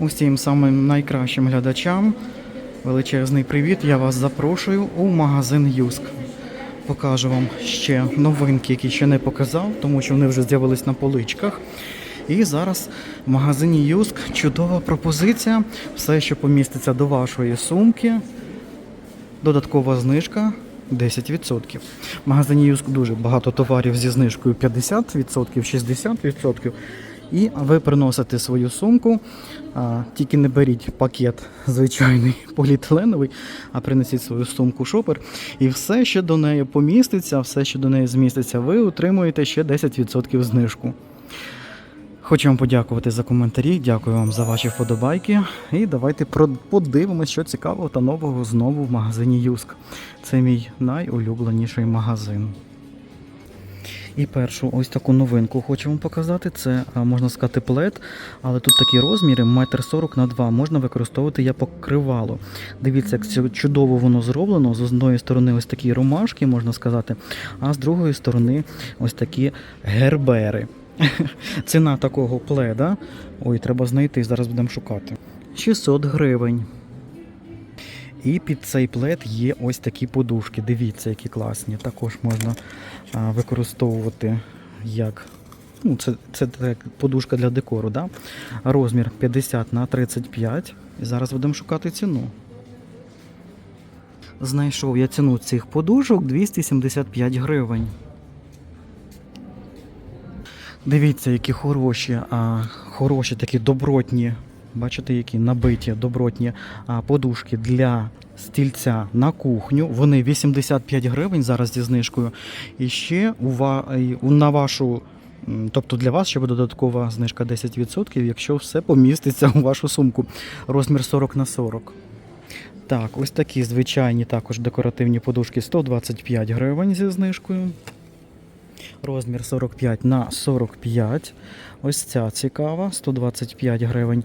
Усім самим найкращим глядачам. Величезний привіт. Я вас запрошую у магазин Юск. Покажу вам ще новинки, які ще не показав, тому що вони вже з'явились на поличках. І зараз в магазині Юск чудова пропозиція. Все, що поміститься до вашої сумки. Додаткова знижка 10%. В магазині Юск дуже багато товарів зі знижкою 50%, 60%. І ви приносите свою сумку, а, тільки не беріть пакет звичайний поліетиленовий, а принесіть свою сумку шопер. І все, що до неї поміститься, все, що до неї зміститься, ви отримуєте ще 10% знижку. Хочу вам подякувати за коментарі, дякую вам за ваші вподобайки. І давайте подивимося, що цікавого та нового знову в магазині Юск. Це мій найулюбленіший магазин. І першу ось таку новинку хочу вам показати. Це можна сказати плед, але тут такі розміри, метр 40 на 2. Можна використовувати як покривало. Дивіться, як чудово воно зроблено. З одної сторони ось такі ромашки, можна сказати, а з другої сторони ось такі гербери. Ціна такого пледа. Ой, треба знайти, зараз будемо шукати. 600 гривень. І під цей плед є ось такі подушки. Дивіться, які класні. Також можна використовувати як. Ну, це, це так, подушка для декору, да? розмір 50 на 35. І зараз будемо шукати ціну. Знайшов я ціну цих подушок 275 гривень. Дивіться, які хороші, а, хороші такі добротні, бачите, які набиті добротні подушки для стільця на кухню. Вони 85 гривень зараз зі знижкою. І ще на вашу. Тобто для вас ще буде додаткова знижка 10%, якщо все поміститься у вашу сумку. Розмір 40 на 40. Так, ось такі звичайні також декоративні подушки 125 гривень зі знижкою. Розмір 45 на 45. Ось ця цікава, 125 гривень.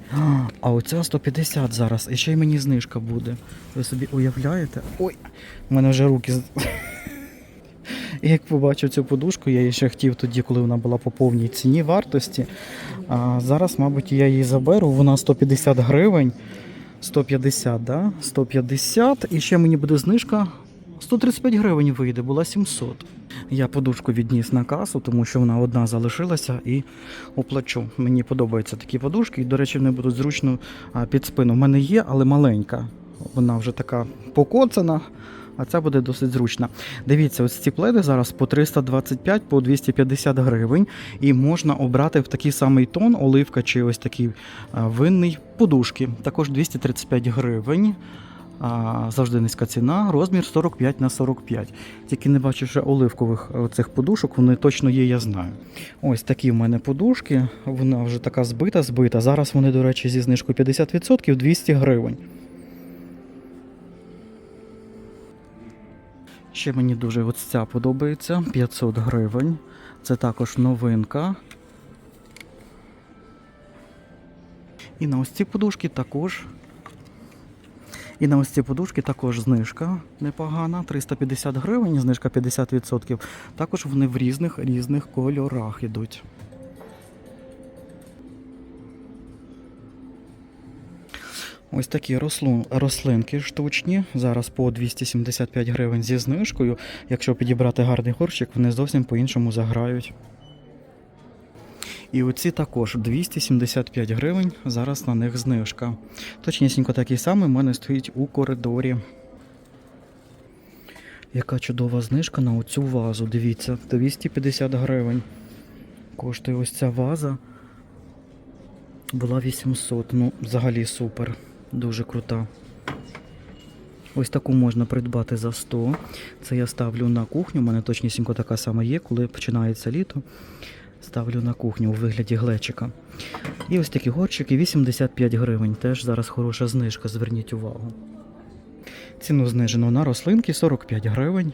А, оця 150 зараз. І ще й мені знижка буде. Ви собі уявляєте? Ой, в мене вже руки. Як побачив цю подушку, я її ще хотів тоді, коли вона була по повній ціні вартості. А зараз, мабуть, я її заберу. Вона 150 гривень. 150, да? 150. І ще мені буде знижка 135 гривень вийде, була 700. Я подушку відніс на касу, тому що вона одна залишилася і оплачу. Мені подобаються такі подушки, і, до речі, вони будуть зручно під спину. У мене є, але маленька. Вона вже така покоцана, а ця буде досить зручна. Дивіться, ось ці пледи зараз по 325, по 250 гривень. І можна обрати в такий самий тон, оливка чи ось такий винний подушки. Також 235 гривень. А, завжди низька ціна, розмір 45 на 45. Тільки не бачу ще оливкових е, цих подушок, вони точно є, я знаю. Ось такі в мене подушки, вона вже така збита, збита. Зараз вони, до речі, зі знижкою 50% 200 гривень. Ще мені дуже ця подобається 500 гривень. Це також новинка. І на ось ці подушки також і на ось ці подушки також знижка непогана, 350 гривень, знижка 50%. Також вони в різних різних кольорах ідуть. Ось такі рослинки штучні. Зараз по 275 гривень зі знижкою. Якщо підібрати гарний горщик, вони зовсім по-іншому заграють. І оці також 275 гривень. Зараз на них знижка. Точнісінько такий самий в мене стоїть у коридорі. Яка чудова знижка на оцю вазу. Дивіться, 250 гривень. Коштує ось ця ваза. Була 800. Ну, взагалі супер. Дуже крута. Ось таку можна придбати за 100. Це я ставлю на кухню. У мене точнісінько така сама є, коли починається літо. Ставлю на кухню у вигляді глечика. І ось такі горчики 85 гривень. Теж зараз хороша знижка, зверніть увагу. Ціну знижено на рослинки 45 гривень.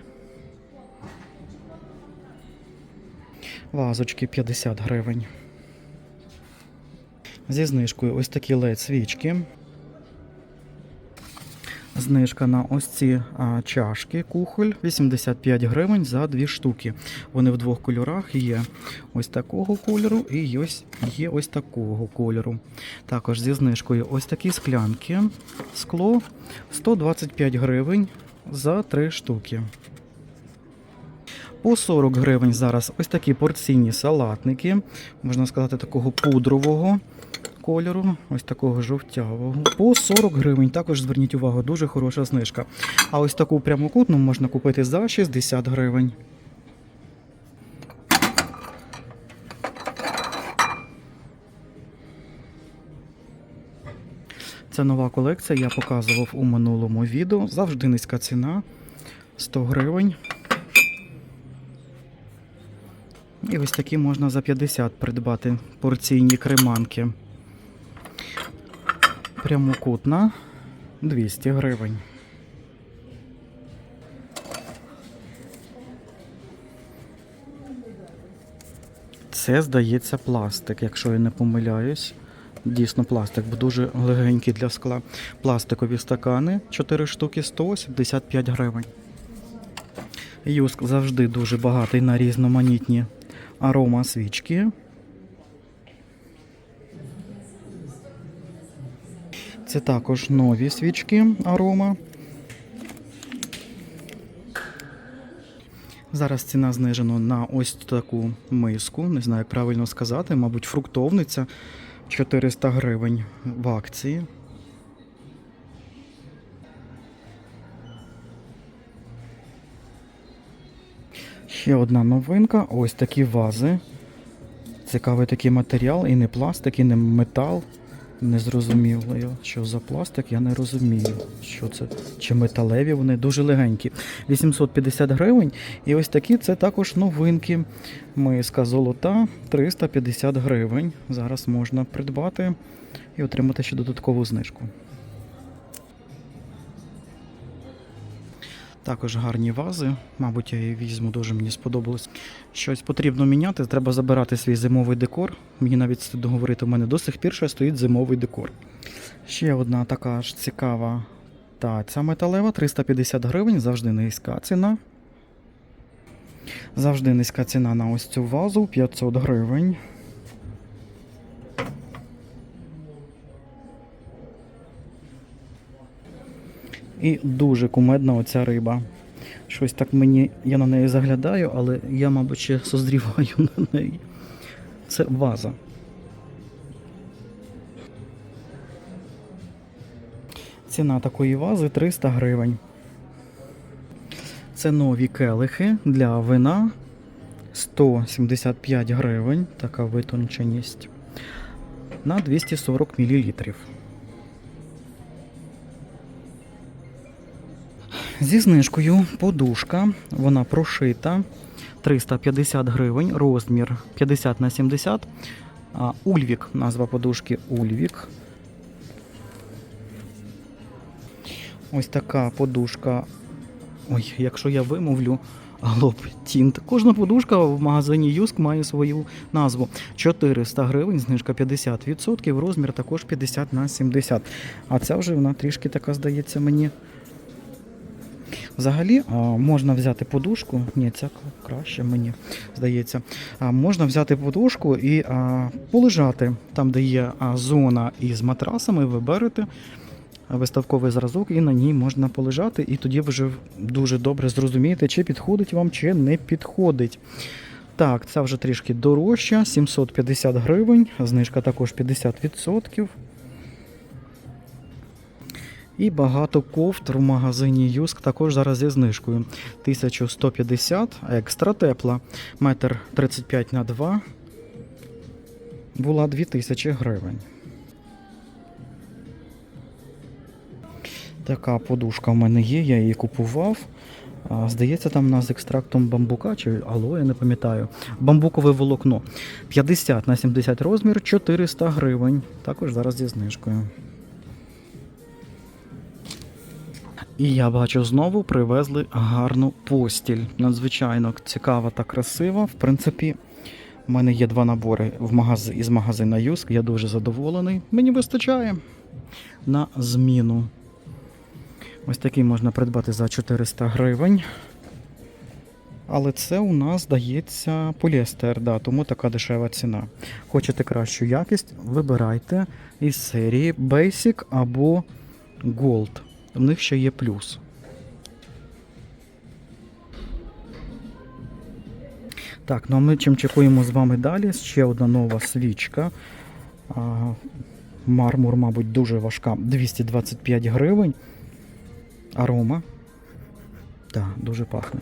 Вазочки 50 гривень. Зі знижкою ось такі LED свічки. Знижка на ось ці а, чашки кухоль 85 гривень за дві штуки. Вони в двох кольорах є ось такого кольору і ось є ось такого кольору. Також зі знижкою ось такі склянки. Скло 125 гривень за три штуки. По 40 гривень зараз ось такі порційні салатники, можна сказати, такого пудрового кольору, ось такого жовтявого. По 40 гривень. Також зверніть увагу, дуже хороша знижка. А ось таку прямокутну можна купити за 60 гривень. Це нова колекція, я показував у минулому відео. Завжди низька ціна 100 гривень. І ось такі можна за 50 придбати порційні креманки. Прямокутна 200 гривень. Це, здається, пластик, якщо я не помиляюсь. Дійсно пластик, бо дуже легенький для скла. Пластикові стакани 4 штуки 175 гривень. Юск завжди дуже багатий на різноманітні арома свічки. Це також нові свічки арома. Зараз ціна знижена на ось таку миску. Не знаю, як правильно сказати, мабуть, фруктовниця 400 гривень в акції. Ще одна новинка. Ось такі вази. Цікавий такий матеріал, і не пластик, і не метал. Не зрозуміло, що за пластик, я не розумію, що це. Чи металеві вони дуже легенькі. 850 гривень. І ось такі це також новинки. Миска золота 350 гривень. Зараз можна придбати і отримати ще додаткову знижку. Також гарні вази. Мабуть, я її візьму, дуже мені сподобалось. Щось потрібно міняти, треба забирати свій зимовий декор. Мені навіть стидно говорити, у мене до сих пір ще стоїть зимовий декор. Ще одна така ж цікава таця металева, 350 гривень, завжди низька ціна. Завжди низька ціна на ось цю вазу 500 гривень. І дуже кумедна оця риба. Щось так мені, я на неї заглядаю, але я, мабуть, ще созріваю на неї. Це ваза. Ціна такої вази 300 гривень. Це нові келихи для вина 175 гривень, така витонченість. На 240 мл. Зі знижкою подушка, вона прошита 350 гривень, розмір 50 на 70. А, Ульвік, назва подушки Ульвік. Ось така подушка. Ой, якщо я вимовлю, Глоб Тінт. Кожна подушка в магазині Юск має свою назву. 400 гривень, знижка 50%, розмір також 50 на 70. А ця вже вона трішки така, здається, мені. Взагалі можна взяти подушку. Ні, ця краще мені здається. Можна взяти подушку і полежати там, де є зона із матрасами, ви берете виставковий зразок, і на ній можна полежати, і тоді вже дуже добре зрозумієте, чи підходить вам, чи не підходить. Так, це вже трішки дорожча, 750 гривень, знижка також 50%. І багато кофт в магазині Юск також зараз зі знижкою. 1150, екстра тепла, метр 35 на 2 була 2000 гривень. Така подушка в мене є, я її купував. Здається, там вона з екстрактом бамбука чи алоє, не пам'ятаю. Бамбукове волокно. 50 на 70 розмір, 400 гривень. Також зараз зі знижкою. І я бачу, знову привезли гарну постіль. Надзвичайно цікава та красива. В принципі, в мене є два набори в магаз... із магазина Юск. Я дуже задоволений. Мені вистачає на зміну. Ось такий можна придбати за 400 гривень. Але це у нас здається поліестер, да, тому така дешева ціна. Хочете кращу якість, вибирайте із серії Basic або Gold. В них ще є плюс. Так, ну а ми чим чекуємо з вами далі? Ще одна нова свічка. Мармур, мабуть, дуже важка. 225 гривень. Арома. Так, дуже пахне.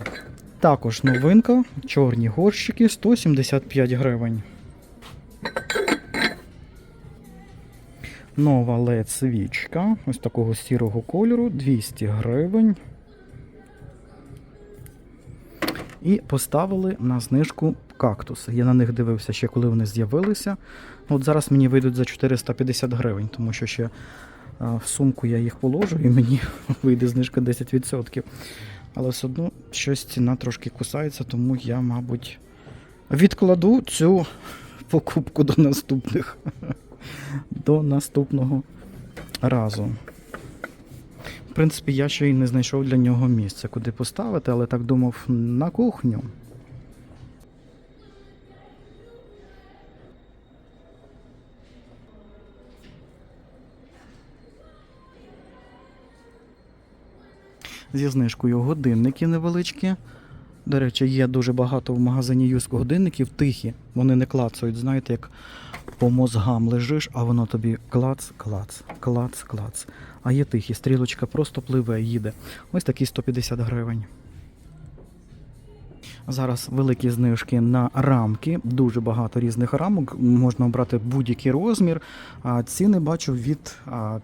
Також новинка. Чорні горщики 175 гривень. Нова LED свічка. Ось такого сірого кольору 200 гривень. І поставили на знижку кактуси. Я на них дивився ще коли вони з'явилися. Ну, От зараз мені вийдуть за 450 гривень, тому що ще в сумку я їх положу і мені вийде знижка 10%. Але все одно щось ціна трошки кусається, тому я, мабуть, відкладу цю покупку до наступних. До наступного разу. В принципі, я ще й не знайшов для нього місця, куди поставити, але так думав на кухню. Зі знижкою годинники невеличкі. До речі, є дуже багато в магазині Юск годинників тихі. Вони не клацають, знаєте, як по мозгам лежиш, а воно тобі клац, клац, клац, клац. А є тихі, стрілочка просто пливе, їде. Ось такі 150 гривень. Зараз великі знижки на рамки, дуже багато різних рамок. Можна обрати будь-який розмір. Ціни бачу від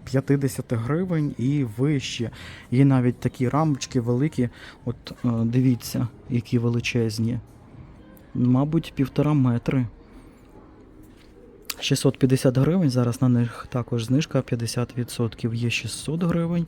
50 гривень і вище. Є навіть такі рамочки великі. От е, дивіться, які величезні. Мабуть, півтора метри. 650 гривень. Зараз на них також знижка 50%. Є 600 гривень.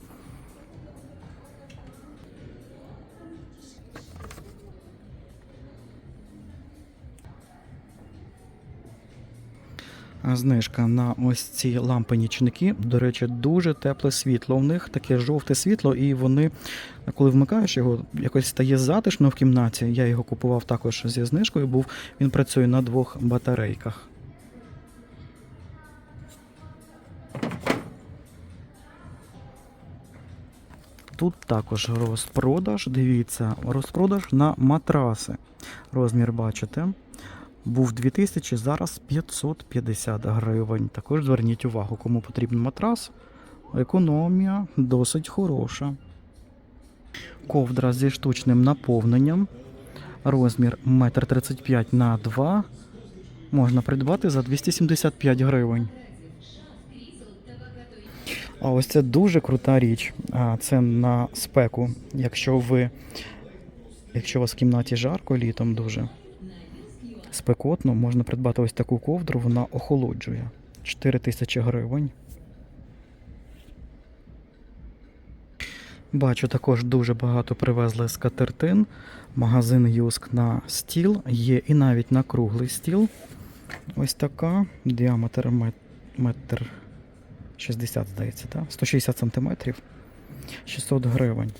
Знижка на ось ці лампи-нічники. До речі, дуже тепле світло. У них таке жовте світло, і вони, коли вмикаєш його, якось стає затишно в кімнаті. Я його купував також зі знижкою, був він працює на двох батарейках. Тут також розпродаж. Дивіться, розпродаж на матраси. Розмір бачите. Був 2000, зараз 550 гривень. Також зверніть увагу, кому потрібен матрас. Економія досить хороша. Ковдра зі штучним наповненням. Розмір 1,35 на 2 можна придбати за 275 гривень. А ось це дуже крута річ. Це на спеку. Якщо ви, якщо у вас в кімнаті жарко літом дуже спекотно, можна придбати ось таку ковдру, вона охолоджує. 4 тисячі гривень. Бачу, також дуже багато привезли скатертин. Магазин Юск на стіл. Є і навіть на круглий стіл. Ось така. Діаметр мет- метр 60, здається, так? 160 сантиметрів. 600 гривень.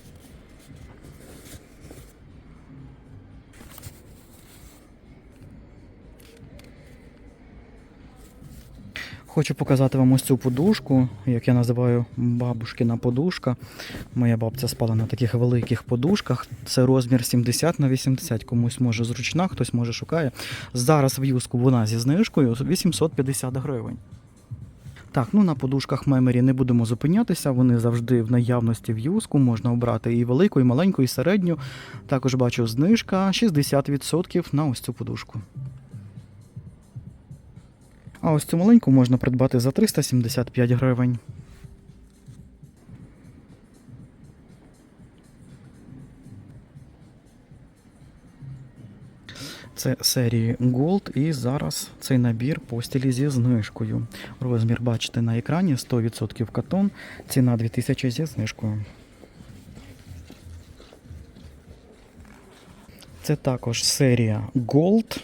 Хочу показати вам ось цю подушку, як я називаю бабушкина подушка. Моя бабця спала на таких великих подушках. Це розмір 70 на 80. Комусь може зручна, хтось може шукає. Зараз в юску вона зі знижкою 850 гривень. Так, ну на подушках мемері не будемо зупинятися. Вони завжди в наявності в юску. Можна обрати і велику, і маленьку, і середню. Також бачу знижка 60% на ось цю подушку. А ось цю маленьку можна придбати за 375 гривень. Це серії Gold і зараз цей набір постілі зі знижкою. Розмір бачите на екрані 100% катон, ціна 2000 зі знижкою. Це також серія Gold.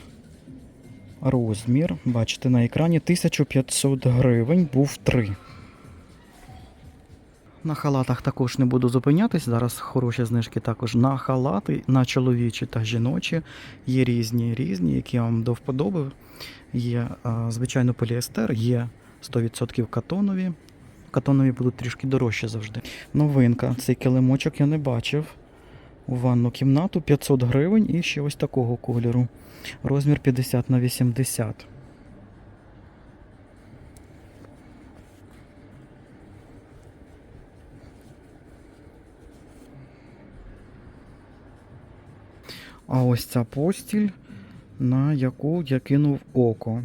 Розмір, бачите на екрані 1500 гривень, був 3. На халатах також не буду зупинятись. Зараз хороші знижки також на халати, на чоловічі та жіночі. Є різні, різні, які я вам до вподоби. Є, звичайно, поліестер, є 100% катонові. Катонові будуть трішки дорожче завжди. Новинка. Цей килимочок я не бачив. У ванну кімнату 500 гривень і ще ось такого кольору. Розмір 50 на 80. А ось ця постіль, на яку я кинув око.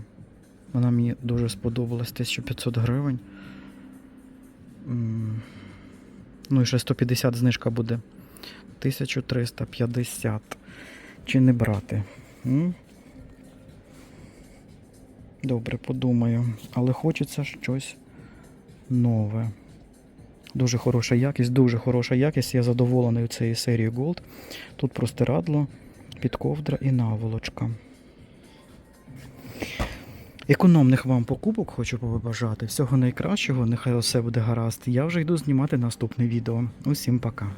Вона мені дуже сподобалась, 1500 гривень. Ну і ще 150 знижка буде. 1350. Чи не брати? М? Добре, подумаю. Але хочеться щось нове. Дуже хороша якість, дуже хороша якість. Я задоволений цією серією Gold. Тут простирадло, підковдра і наволочка. Економних вам покупок хочу побажати. Всього найкращого, нехай усе буде гаразд. Я вже йду знімати наступне відео. Усім пока.